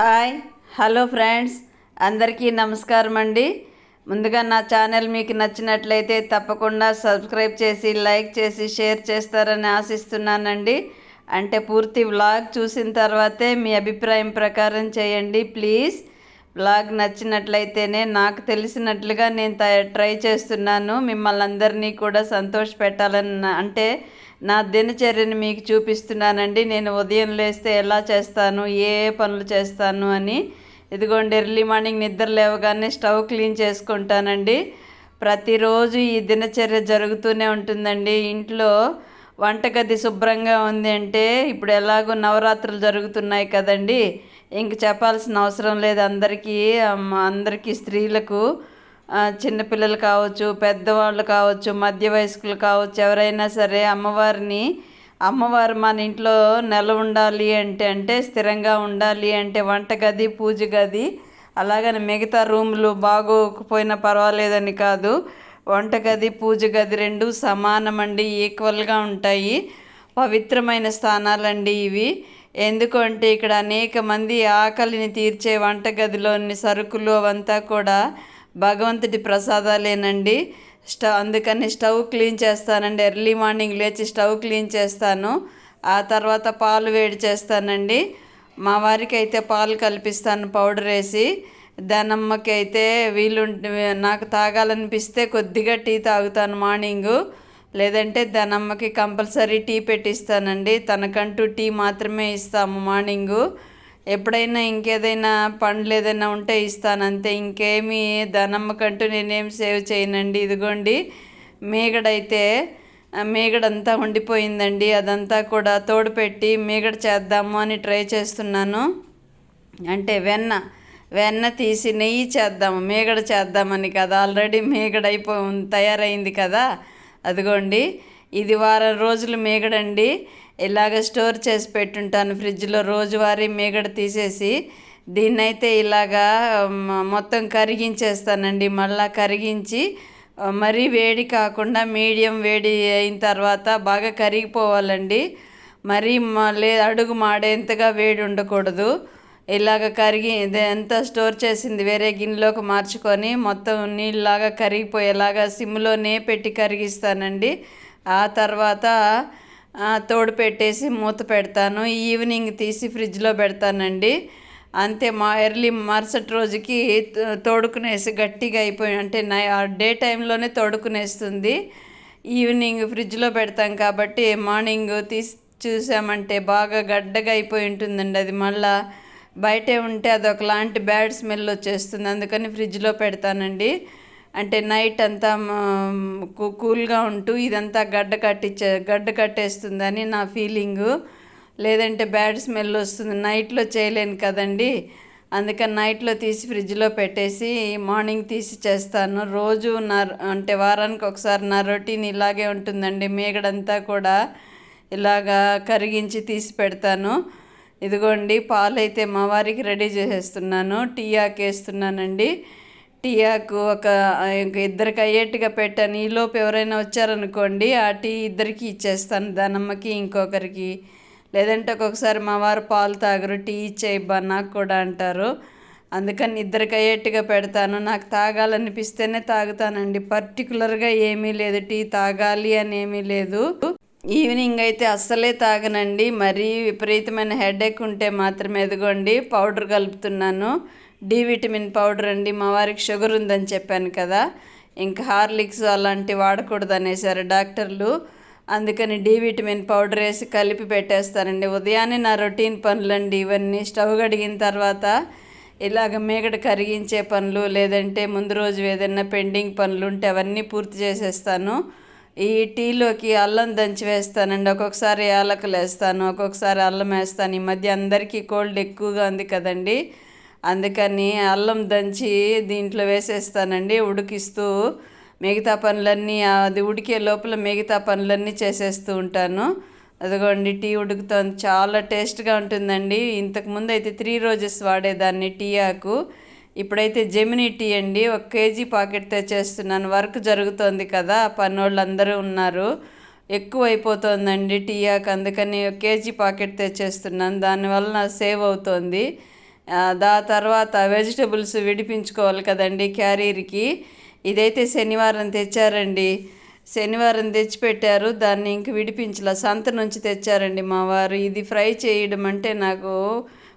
Hi. Hello friends అందరికీ నమస్కారం అండి. ముందుగా నా ఛానల్ మీకు నచ్చినట్లయితే తప్పకుండా సబ్స్క్రైబ్ చేసి లైక్ చేసి షేర్ చేస్తారని ఆశిస్తున్నానండి. అంటే పూర్తి వ్లాగ్ చూసిన తర్వాతే మీ అభిప్రాయం ప్రకారం చేయండి ప్లీజ్. బ్లాగ్ నచ్చినట్లయితేనే నాకు తెలిసినట్లుగా నేను త- ట్రై చేస్తున్నాను. మిమ్మల్ని అందరినీ కూడా సంతోష పెట్టాలని అంటే నా దినచర్యను మీకు చూపిస్తున్నానండి. నేను ఉదయం లేస్తే ఎలా చేస్తాను ఏ పనులు చేస్తాను అని. ఇదిగోండి ఎర్లీ మార్నింగ్ నిద్ర లేవగానే స్టవ్ క్లీన్ చేసుకుంటానండి. ప్రతిరోజు ఈ దినచర్య జరుగుతూనే ఉంటుందండి. ఇంట్లో వంటగది శుభ్రంగా ఉంది అంటే ఇప్పుడు ఎలాగో నవరాత్రులు జరుగుతున్నాయి కదండి. ఇంక చెప్పాల్సిన అవసరం లేదు. అందరికీ అందరికీ స్త్రీలకు చిన్నపిల్లలు కావచ్చు పెద్దవాళ్ళు కావచ్చు మధ్య వయస్కులు కావచ్చు ఎవరైనా సరే అమ్మవారిని అమ్మవారు మన ఇంట్లో నెల ఉండాలి అంటే అంటే స్థిరంగా ఉండాలి అంటే వంటగది పూజ గది అలాగని మిగతా రూములు బాగోకపోయినా పర్వాలేదని కాదు. వంటగది పూజ గది రెండు సమానమండి ఈక్వల్గా ఉంటాయి. పవిత్రమైన స్థానాలండి ఇవి. ఎందుకంటే ఇక్కడ అనేక మంది ఆకలిని తీర్చే వంటగదిలోని సరుకులు అవంతా కూడా భగవంతుడి ప్రసాదాలేనండి. స్టవ్ అందుకని స్టవ్ క్లీన్ చేస్తానండి. ఎర్లీ మార్నింగ్ లేచి స్టవ్ క్లీన్ చేస్తాను. ఆ తర్వాత పాలు వేడి చేస్తానండి. మా వారికి అయితే పాలు కల్పిస్తాను పౌడర్ వేసి. దానమ్మకి అయితే వీలు నాకు తాగాలనిపిస్తే కొద్దిగా టీ తాగుతాను మార్నింగు. లేదంటే దానమ్మకి కంపల్సరీ టీ పెట్టిస్తానండి. తనకంటూ టీ మాత్రమే ఇస్తాము మార్నింగు. ఎప్పుడైనా ఇంకేదైనా పండ్లు ఏదైనా ఉంటే ఇస్తాను అంతే ఇంకేమీ దానమ్మకంటూ నేనేం సేవ్ చేయనండి. ఇదిగోండి మేగడైతే మేగడంతా ఉండిపోయిందండి. అదంతా కూడా తోడు పెట్టి మేగడ చేద్దాము అని ట్రై చేస్తున్నాను. అంటే వెన్న. వెన్న తీసి నెయ్యి చేద్దాము మేగడ చేద్దామని కదా. ఆల్రెడీ మేగడ అయిపో తయారైంది కదా. అదిగోండి ఇది వారం రోజులు మేగడండి. ఇలాగ స్టోర్ చేసి పెట్టుంటాను ఫ్రిడ్జ్లో రోజువారీ మేగడ తీసేసి. దీన్నైతే ఇలాగా మొత్తం కరిగించేస్తానండి. మళ్ళా కరిగించి మరీ వేడి కాకుండా మీడియం వేడి అయిన తర్వాత బాగా కరిగిపోవాలండి. మరీ లే అడుగు మాడేంతగా వేడి ఉండకూడదు. ఇలాగ కరిగి ఇదంతా ఎంత స్టోర్ చేసింది. వేరే గిన్నెలోకి మార్చుకొని మొత్తం నీళ్ళలాగా కరిగిపోయేలాగా సిమ్లోనే పెట్టి కరిగిస్తానండి. ఆ తర్వాత తోడు పెట్టేసి మూత పెడతాను. ఈవినింగ్ తీసి ఫ్రిడ్జ్లో పెడతానండి. అంతే మా ఎర్లీ మరుసటి రోజుకి తోడుకునేసి గట్టిగా అయిపోయి అంటే నై డే టైంలోనే తోడుకునేస్తుంది. ఈవినింగ్ ఫ్రిడ్జ్లో పెడతాం కాబట్టి మార్నింగ్ తీసి చూసామంటే బాగా గడ్డగా అయిపోయి ఉంటుందండి అది మళ్ళీ. బయటే ఉంటే అదొకలాంటి బ్యాడ్ స్మెల్ వచ్చేస్తుంది. అందుకని ఫ్రిడ్జ్లో పెడతానండి. అంటే నైట్ అంతా కూ- కూల్గా ఉంటూ ఇదంతా గడ్డ కట్టించే గడ్డ కట్టేస్తుందని నా ఫీలింగు. లేదంటే బ్యాడ్ స్మెల్ వస్తుంది. నైట్లో చేయలేను కదండి. అందుకని నైట్లో తీసి ఫ్రిడ్జ్లో పెట్టేసి మార్నింగ్ తీసి చేస్తాను. రోజు నా అంటే వారానికి ఒకసారి నా రొటీన్ ఇలాగే ఉంటుందండి. మేగడంతా కూడా ఇలాగా కరిగించి తీసి పెడతాను. ఇదిగోండి పాలైతే మా వారికి రెడీ చేసేస్తున్నాను. టీ ఆకేస్తున్నానండి టీ ఆకు ఒక ఇద్దరికి అయ్యేట్టుగా పెట్టాను. ఈలోపు ఎవరైనా వచ్చారనుకోండి ఆ టీ ఇద్దరికి ఇచ్చేస్తాను. దానమ్మకి ఇంకొకరికి. లేదంటే ఒక్కొక్కసారి మా వారు పాలు తాగరు టీ ఇచ్చేయబ్బా నాకు కూడా అంటారు. అందుకని ఇద్దరికి అయ్యేట్టుగా పెడతాను. నాకు తాగాలనిపిస్తేనే తాగుతానండి. పర్టికులర్గా ఏమీ లేదు. టీ తాగాలి అని ఏమీ లేదు. ఈవినింగ్ అయితే అస్సలే తాగనండి. మరీ విపరీతమైన హెడేక్ ఉంటే మాత్రమే ఎదుగోండి పౌడర్ కలుపుతున్నాను. డి విటమిన్ పౌడర్ అండి మా వారికి షుగర్ ఉందని చెప్పాను కదా. ఇంకా హార్లిక్స్ అలాంటివి వాడకూడదు అనేసారు డాక్టర్లు. అందుకని డి విటమిన్ పౌడర్ వేసి కలిపి పెట్టేస్తానండి. ఉదయాన్నే నా రొటీన్ పనులండి ఇవన్నీ. స్టవ్ కడిగిన తర్వాత ఇలాగ మేకడ కరిగించే పనులు లేదంటే ముందు రోజు ఏదైనా పెండింగ్ పనులు ఉంటే అవన్నీ పూర్తి చేసేస్తాను. ఈ టీలోకి అల్లం దంచి వేస్తానండి. ఒక్కొక్కసారి యాలకులు వేస్తాను ఒక్కొక్కసారి అల్లం వేస్తాను. ఈ మధ్య అందరికీ కోల్డ్ ఎక్కువగా ఉంది కదండి. అందుకని అల్లం దంచి దీంట్లో వేసేస్తానండి ఉడికిస్తూ మిగతా పనులన్నీ అది ఉడికే లోపల మిగతా పనులన్నీ చేసేస్తూ ఉంటాను. అదిగోండి టీ ఉడుకుతోంది. చాలా టేస్ట్గా ఉంటుందండి. ఇంతకుముందు అయితే త్రీ రోజెస్ వాడేదాన్ని టీ ఆకు ఇప్పుడైతే జెమినీ టీ అండి. ఒక కేజీ పాకెట్ తెచ్చేస్తున్నాను. వర్క్ జరుగుతోంది కదా పనోళ్ళు అందరూ ఉన్నారు. ఎక్కువ అయిపోతుందండి టీ ఆకు అందుకని ఒక కేజీ పాకెట్ తెచ్చేస్తున్నాను. దానివల్ల సేవ్ అవుతోంది. దా తర్వాత వెజిటబుల్స్ విడిపించుకోవాలి కదండి క్యారీర్కి. ఇదైతే శనివారం తెచ్చారండి. శనివారం తెచ్చిపెట్టారు. దాన్ని ఇంక విడిపించలే. సంత నుంచి తెచ్చారండి మా వారు. ఇది ఫ్రై చేయడం అంటే నాకు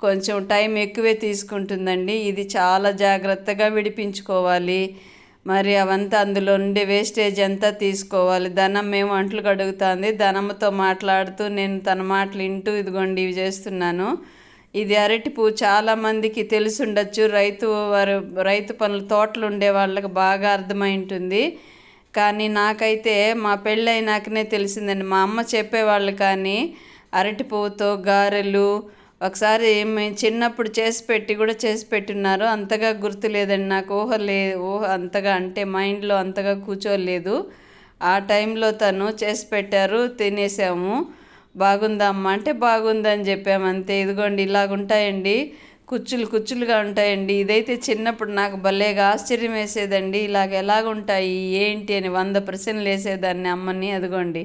కొంచెం టైం ఎక్కువే తీసుకుంటుందండి. ఇది చాలా జాగ్రత్తగా విడిపించుకోవాలి. మరి అవంతా అందులో ఉండే వేస్టేజ్ అంతా తీసుకోవాలి. ధనం మేము అంట్లు కడుగుతుంది. ధనంతో మాట్లాడుతూ నేను తన మాటలు వింటూ ఇదిగోండి ఇవి చేస్తున్నాను. ఇది అరటి పువ్వు. చాలామందికి తెలిసి ఉండొచ్చు. రైతు వారు రైతు పనులు తోటలు ఉండే వాళ్ళకి బాగా అర్థమై ఉంటుంది. కానీ నాకైతే మా పెళ్ళైనాకనే తెలిసిందండి. మా అమ్మ చెప్పేవాళ్ళు కానీ అరటి పువ్వుతో గారెలు ఒకసారి మేము చిన్నప్పుడు చేసి పెట్టి కూడా చేసి పెట్టున్నారు అంతగా గుర్తు లేదండి. నాకు ఊహ లే ఊహ అంతగా అంటే మైండ్లో అంతగా కూర్చోలేదు. ఆ టైంలో తను చేసి పెట్టారు. తినేసాము. బాగుందా అమ్మ? అంటే బాగుందని చెప్పాము అంతే. ఇదిగోండి ఇలాగుంటాయండి కుచ్చులు కుచ్చులుగా ఉంటాయండి. ఇదైతే చిన్నప్పుడు నాకు భలేగా ఆశ్చర్యం వేసేదండి. ఇలాగ ఎలాగుంటాయి ఏంటి అని వంద ప్రశ్నలు వేసేదాన్ని అమ్మని. అదిగోండి.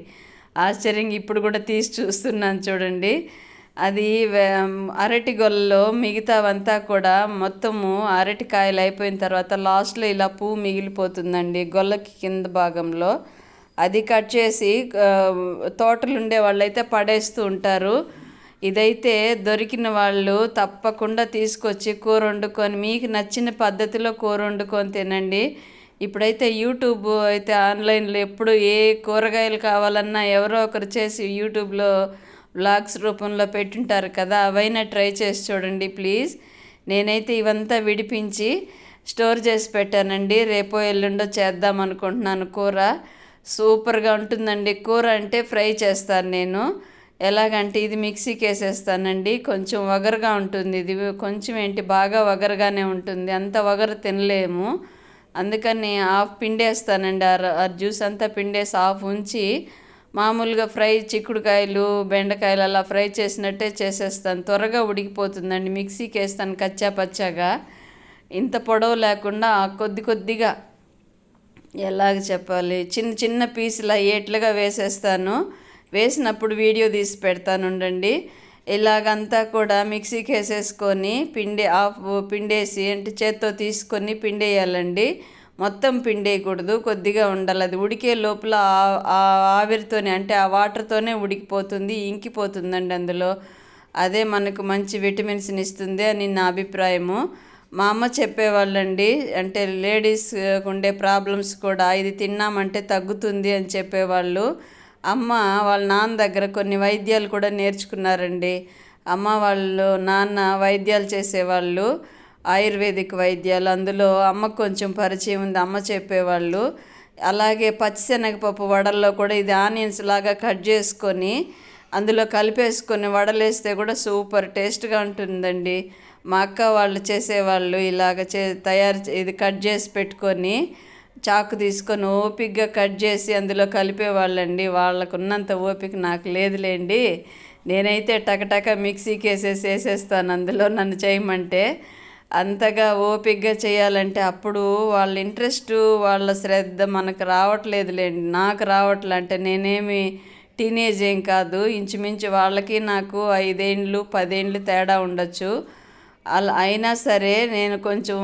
ఆశ్చర్యంగా ఇప్పుడు కూడా తీసి చూస్తున్నాను చూడండి. అది అరటి గొల్లలో మిగతావంతా కూడా మొత్తము అరటికాయలు అయిపోయిన తర్వాత లాస్ట్లో ఇలా పువ్వు మిగిలిపోతుందండి గొల్లకి కింద భాగంలో. అది కట్ చేసి తోటలు ఉండే వాళ్ళైతే పడేస్తూ ఉంటారు. ఇదైతే దొరికిన వాళ్ళు తప్పకుండా తీసుకొచ్చి కూర వండుకొని మీకు నచ్చిన పద్ధతిలో కూర వండుకొని తినండి. ఇప్పుడైతే యూట్యూబ్ అయితే ఆన్లైన్లో ఎప్పుడు ఏ కూరగాయలు కావాలన్నా ఎవరో ఒకరు చేసి యూట్యూబ్లో వ్లాగ్స్ రూపంలో పెట్టుంటారు కదా అవైనా ట్రై చేసి చూడండి ప్లీజ్. నేనైతే ఇవంతా విడిపించి స్టోర్ చేసి పెట్టానండి. రేపో ఎల్లుండో చేద్దాం అనుకుంటున్నాను కూర. సూపర్గా ఉంటుందండి. కూర అంటే ఫ్రై చేస్తాను నేను. ఎలాగంటే ఇది మిక్సీకి వేసేస్తానండి. కొంచెం వగరుగా ఉంటుంది ఇది. కొంచెం ఏంటి బాగా వగరుగానే ఉంటుంది. అంత వగరు తినలేము. అందుకని హాఫ్ పిండేస్తానండి. ఆ ఆ జ్యూస్ అంతా పిండేసి హాఫ్ ఉంచి మామూలుగా ఫ్రై చిక్కుడుకాయలు బెండకాయలు అలా ఫ్రై చేసినట్టే చేసేస్తాను. త్వరగా ఉడికిపోతుందండి. మిక్సీకి వేస్తాను కచ్చా పచ్చాగా. ఇంత పొడవు లేకుండా కొద్ది కొద్దిగా ఎలాగ చెప్పాలి? చిన్న చిన్న పీసులు అయ్యేట్లుగా వేసేస్తాను. వేసినప్పుడు వీడియో తీసి పెడతాను ఉండండి. ఇలాగంతా కూడా మిక్సీకి వేసేసుకొని పిండి ఆఫ్ పిండేసి అంటే చేత్తో తీసుకొని పిండేయాలండి. మొత్తం పిండేయకూడదు కొద్దిగా ఉండాలి. అది ఉడికే లోపల ఆ- ఆవిరితోనే అంటే ఆ వాటర్తోనే ఉడికిపోతుంది ఇంకిపోతుందండి అందులో. అదే మనకు మంచి విటమిన్స్ని ఇస్తుంది అని నా అభిప్రాయము. మా అమ్మ చెప్పేవాళ్ళండి అంటే లేడీస్ ఉండే ప్రాబ్లమ్స్ కూడా ఇది తిన్నామంటే తగ్గుతుంది అని చెప్పేవాళ్ళు. అమ్మ వాళ్ళ నాన్న దగ్గర కొన్ని వైద్యాలు కూడా నేర్చుకున్నారండి. అమ్మ వాళ్ళు నాన్న వైద్యాలు చేసేవాళ్ళు. ఆయుర్వేదిక్ వైద్యాలు అందులో అమ్మకు కొంచెం పరిచయం ఉంది అమ్మ చెప్పేవాళ్ళు. అలాగే పచ్చిశనగపప్పు వడల్లో కూడా ఇది ఆనియన్స్ లాగా కట్ చేసుకొని అందులో కలిపేసుకొని వడలేస్తే కూడా సూపర్ టేస్ట్గా ఉంటుందండి. మా అక్క వాళ్ళు చేసేవాళ్ళు ఇలాగ చే తయారు ఇది కట్ చేసి పెట్టుకొని చాకు తీసుకొని ఓపిక్గా కట్ చేసి అందులో కలిపేవాళ్ళండి. వాళ్ళకు ఉన్నంత ఓపిక నాకు లేదులేండి. నేనైతే టకటక మిక్సీకి వేసేసి వేసేస్తాను అందులో నన్ను చేయమంటే. అంతగా ఓపికగా చేయాలంటే అప్పుడు వాళ్ళ ఇంట్రెస్ట్ వాళ్ళ శ్రద్ధ మనకు రావట్లేదులేండి నాకు రావట్లే అంటే నేనేమి టీనేజ్ ఏం కాదు. ఇంచుమించు వాళ్ళకి నాకు ఐదేండ్లు పదేండ్లు తేడా ఉండొచ్చు. అలా అయినా సరే నేను కొంచెం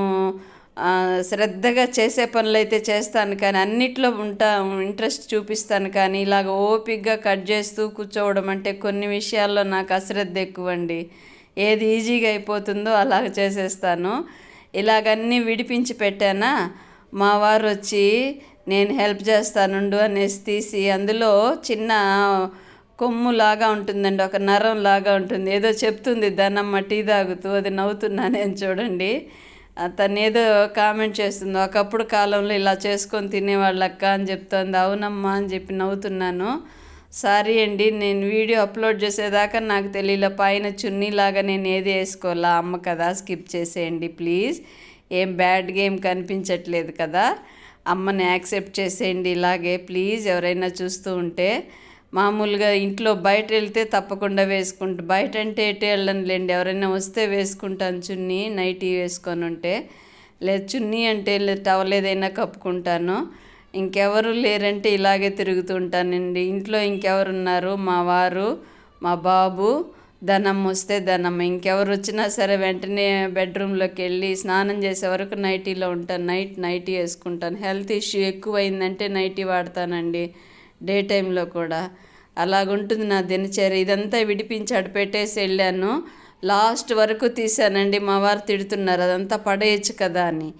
శ్రద్ధగా చేసే పనులు అయితే చేస్తాను కానీ అన్నిట్లో ఉంటా ఇంట్రెస్ట్ చూపిస్తాను కానీ ఇలాగ ఓపిగ్గా కట్ చేస్తూ కూర్చోవడం అంటే కొన్ని విషయాల్లో నాకు అశ్రద్ధ ఎక్కువ అండి ఏది ఈజీగా అయిపోతుందో అలాగ చేసేస్తాను. ఇలాగన్నీ విడిపించి పెట్టానా? మా వారు వచ్చి నేను హెల్ప్ చేస్తానుండు అనేసి తీసి అందులో చిన్న కొమ్ము లాగా ఉంటుందండి ఒక నరం లాగా ఉంటుంది. ఏదో చెప్తుంది దానమ్మ టీ తాగుతూ అది నవ్వుతున్నా నేను చూడండి. తను ఏదో కామెంట్ చేస్తుంది ఒకప్పుడు కాలంలో ఇలా చేసుకొని తినేవాళ్ళక్క అని చెప్తోంది. అవునమ్మా అని చెప్పి నవ్వుతున్నాను. సారీ అండి నేను వీడియో అప్లోడ్ చేసేదాకా నాకు తెలియలే. పైన చున్నీలాగా నేను ఏది వేసుకోవాలా అమ్మ కదా స్కిప్ చేసేయండి ప్లీజ్. ఏం బ్యాడ్ గేమ్ కనిపించట్లేదు కదా. అమ్మని యాక్సెప్ట్ చేసేయండి ఇలాగే ప్లీజ్ ఎవరైనా చూస్తూ ఉంటే. మామూలుగా ఇంట్లో బయట వెళ్తే తప్పకుండా వేసుకుంటా బయట అంటే ఎటు వెళ్ళనులేండి. ఎవరైనా వస్తే వేసుకుంటాను చున్నీ నైటీ వేసుకొని ఉంటే. లేదు చున్నీ అంటే లేదు టవల్ ఏదైనా కప్పుకుంటాను. ఇంకెవరు లేరంటే ఇలాగే తిరుగుతుంటానండి. ఇంట్లో ఇంకెవరున్నారు? మా వారు మా బాబు ధనం వస్తే ధనం. ఇంకెవరు వచ్చినా సరే వెంటనే బెడ్రూమ్లోకి వెళ్ళి స్నానం చేసే వరకు నైటీలో ఉంటాను. నైట్ నైటీ వేసుకుంటాను. హెల్త్ ఇష్యూ ఎక్కువైందంటే నైటీ వాడతానండి డే టైంలో కూడా. అలాగుంటుంది నా దినచర్య. ఇదంతా విడిపించాడు పెట్టేసి వెళ్ళాను. లాస్ట్ వరకు తీసానండి మా వారు తిడుతున్నారు. అదంతా పడేయచ్చు కదా అని.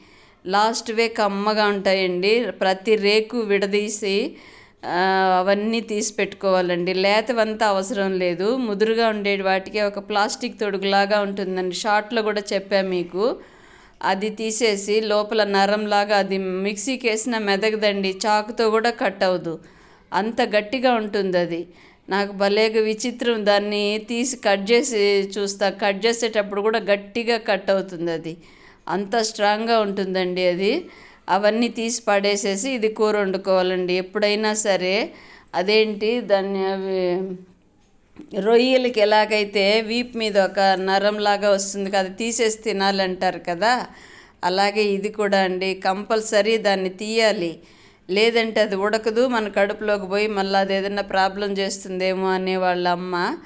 లాస్ట్ వే కమ్మగా ఉంటాయండి. ప్రతి రేకు విడదీసి అవన్నీ తీసి పెట్టుకోవాలండి. లేతవంతా అవసరం లేదు. ముదురుగా ఉండే వాటికి ఒక ప్లాస్టిక్ తొడుగులాగా ఉంటుందండి. షార్ట్లో కూడా చెప్పాను మీకు. అది తీసేసి లోపల నరంలాగా అది మిక్సీకి వేసిన మెదగదండి. చాకుతో కూడా కట్ అవ్వదు. అంత గట్టిగా ఉంటుంది అది. నాకు భలేగా విచిత్రం. దాన్ని తీసి కట్ చేసి చూస్తా. కట్ చేసేటప్పుడు కూడా గట్టిగా కట్ అవుతుంది అది. అంత స్ట్రాంగ్గా ఉంటుందండి అది. అవన్నీ తీసి పడేసేసి ఇది కూర వండుకోవాలండి. ఎప్పుడైనా సరే అదేంటి దాన్ని అవి రొయ్యలకి ఎలాగైతే వీప్ మీద ఒక నరంలాగా వస్తుంది కదా తీసేసి తినాలంటారు కదా. అలాగే ఇది కూడా అండి కంపల్సరీ దాన్ని తీయాలి. లేదంటే అది ఉడకదు మన కడుపులోకి పోయి మళ్ళీ అది ఏదైనా ప్రాబ్లం చేస్తుందేమో అనే వాళ్ళ అమ్మ.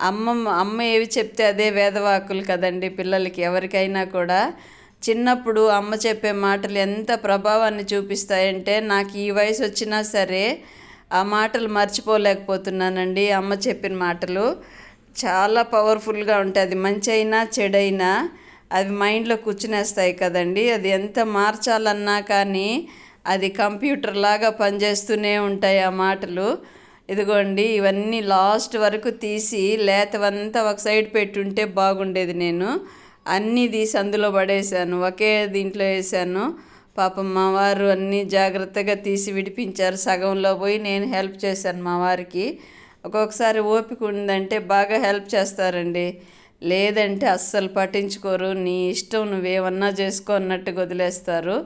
అమ్మ అమ్మ ఏవి చెప్తే అదే వేదవాకులు కదండి పిల్లలకి ఎవరికైనా కూడా. చిన్నప్పుడు అమ్మ చెప్పే మాటలు ఎంత ప్రభావాన్ని చూపిస్తాయంటే నాకు ఈ వయసు వచ్చినా సరే ఆ మాటలు మర్చిపోలేకపోతున్నానండి అమ్మ చెప్పిన మాటలు. చాలా పవర్ఫుల్గా ఉంటాయి. అది మంచి అయినా చెడైనా అవి మైండ్లో కూర్చునేస్తాయి కదండి. అది ఎంత మార్చాలన్నా కానీ అది కంప్యూటర్ లాగా పనిచేస్తూనే ఉంటాయి ఆ మాటలు. ఇదిగోండి ఇవన్నీ లాస్ట్ వరకు తీసి లేతవంతా ఒక సైడ్ పెట్టుంటే బాగుండేది నేను. అన్నీ తీసి అందులో పడేసాను ఒకే దీంట్లో వేసాను పాపం మా వారు అన్నీ జాగ్రత్తగా తీసి విడిపించారు. సగంలో పోయి నేను హెల్ప్ చేశాను మా వారికి. ఒక్కొక్కసారి ఓపిక ఉందంటే బాగా హెల్ప్ చేస్తారండి. లేదంటే అస్సలు పట్టించుకోరు. నీ ఇష్టం నువ్వేమన్నా చేసుకో అన్నట్టు వదిలేస్తారు.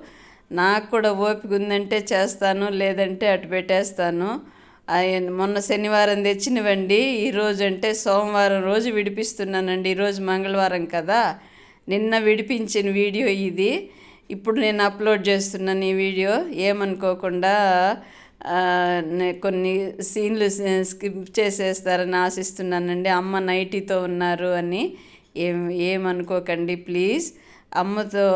నాకు కూడా ఓపిక ఉందంటే చేస్తాను లేదంటే అటు పెట్టేస్తాను. మొన్న శనివారం తెచ్చినవండి. ఈరోజు అంటే సోమవారం రోజు విడిపిస్తున్నానండి. ఈరోజు మంగళవారం కదా. నిన్న విడిపించిన వీడియో ఇది. ఇప్పుడు నేను అప్లోడ్ చేస్తున్నాను ఈ వీడియో ఏమనుకోకుండా కొన్ని సీన్లు స్కిప్ చేసేస్తారని ఆశిస్తున్నానండి. అమ్మ నైటీతో ఉన్నారు అని ఏం ఏమనుకోకండి ప్లీజ్. అమ్మతో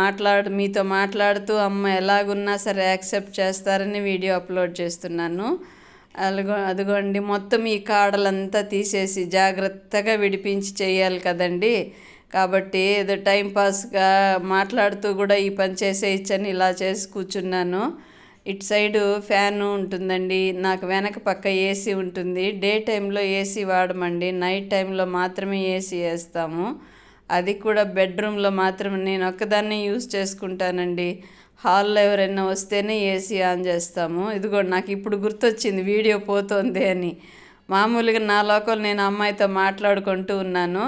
మాట్లాడు మీతో మాట్లాడుతూ అమ్మ ఎలాగున్నా సరే యాక్సెప్ట్ చేస్తారని వీడియో అప్లోడ్ చేస్తున్నాను. అదిగో అదిగోండి మొత్తం ఈ కాడలంతా తీసేసి జాగ్రత్తగా విడిపించి చేయాలి కదండి. కాబట్టి ఏదో టైంపాస్గా మాట్లాడుతూ కూడా ఈ పని చేసేయచ్చని ఇలా చేసి కూర్చున్నాను. ఇటు సైడు ఫ్యాను ఉంటుందండి నాకు వెనక పక్క ఏసీ ఉంటుంది. డే టైంలో ఏసీ వాడమండి నైట్ టైంలో మాత్రమే ఏసీ వేస్తాము. అది కూడా బెడ్రూమ్లో మాత్రమే నేను ఒక్కదాన్నే యూస్ చేసుకుంటానండి. హాల్లో ఎవరైనా వస్తేనే ఏసీ ఆన్ చేస్తాము. ఇదిగో నాకు ఇప్పుడు గుర్తొచ్చింది వీడియో పోతుంది అని. మామూలుగా నా లోకల్ నేను అమ్మాయితో మాట్లాడుకుంటూ ఉన్నాను.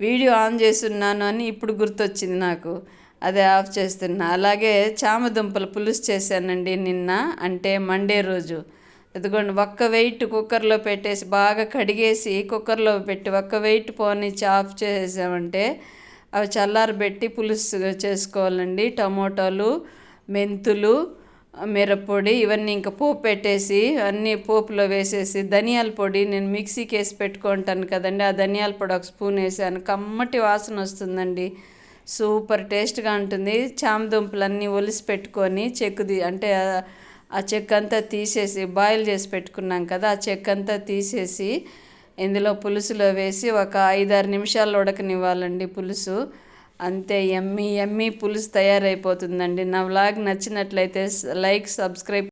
వీడియో ఆన్ చేస్తున్నాను అని ఇప్పుడు గుర్తొచ్చింది నాకు. అదే ఆఫ్ చేస్తున్నా. అలాగే చామదుంపలు పులుసు చేశానండి నిన్న అంటే మండే రోజు. ఇదిగోండి ఒక్క వెయిట్ కుక్కర్లో పెట్టేసి బాగా కడిగేసి కుక్కర్లో పెట్టి ఒక్క వెయిట్ పోనిచ్చి ఆఫ్ చేసామంటే అవి చల్లారబెట్టి పులుసు చేసుకోవాలండి. టమోటాలు మెంతులు మిరప్పొడి ఇవన్నీ ఇంకా పోపు పెట్టేసి అన్నీ పోపులో వేసేసి ధనియాల పొడి నేను మిక్సీకి వేసి పెట్టుకుంటాను కదండి. ఆ ధనియాల పొడి ఒక స్పూన్ వేసాను. కమ్మటి వాసన వస్తుందండి. సూపర్ టేస్ట్గా ఉంటుంది. చామదుంపలన్నీ ఒలిసి పెట్టుకొని చెక్కుది అంటే ఆ చెక్క అంతా తీసేసి బాయిల్ చేసి పెట్టుకున్నాం కదా ఆ చెక్క అంతా తీసేసి ఇందులో పులుసులో వేసి ఒక ఐదారు నిమిషాలు ఉడకనివ్వాలండి పులుసు. అంతే ఎమ్మి ఎమ్మి పులుసు తయారైపోతుందండి. నా వ్లాగ్ నచ్చినట్లయితే లైక్ సబ్స్క్రైబ్